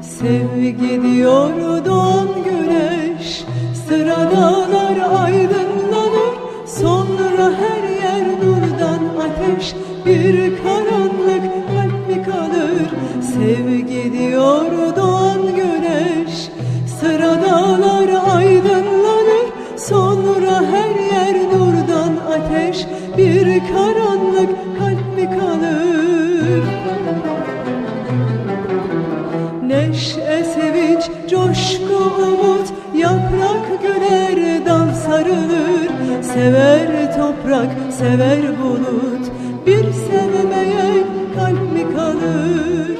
Sevgi diyor doğan güneş Sıradalar ateş Bir karanlık kalp mi kalır? Sevgi diyor doğan güneş. Sıradalar aydınlanır. Sonra her yer nurdan ateş. Bir karanlık kalp mi kalır? Neşe, sevinç, coşku, umut. Yaprak güler, dal sarılır. Sever toprak, sever bulut Bir sevmeyen kalp mi kalır?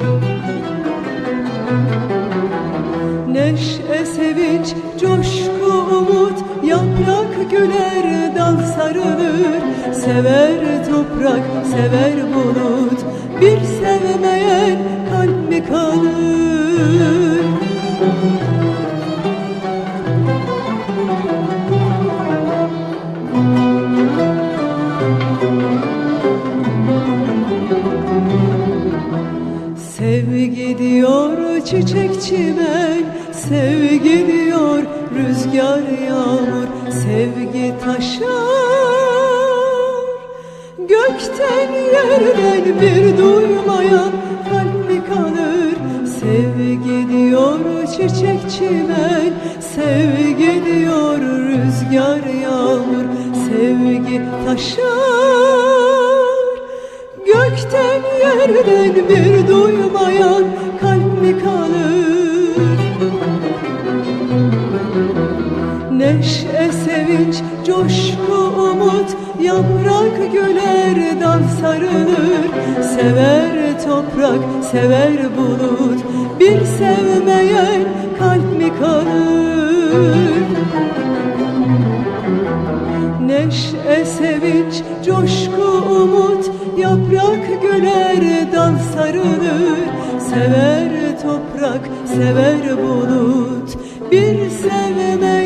Neşe, sevinç, coşku, umut Yaprak güler, dal sarılır Sever toprak, sever bulut Bir sevmeyen kalp mi kalır? Çiçek çimen Sevgi diyor rüzgar yağmur Sevgi taşar. Gökten yerden bir duymayan kalp mi kalır Sevgi diyor çiçek çimen Sevgi diyor rüzgar yağmur Sevgi taşar Gökten yerden bir duymayan kalp mi kalır? Neşe, sevinç, coşku, umut Yaprak güler, dal sarılır Sever toprak, sever bulut Bir sevmeyen kalp mi kalır? Neşe, sevinç, coşku, umut Yaprak güler, dal sarılır Sever toprak, sever bulut. Bir sevme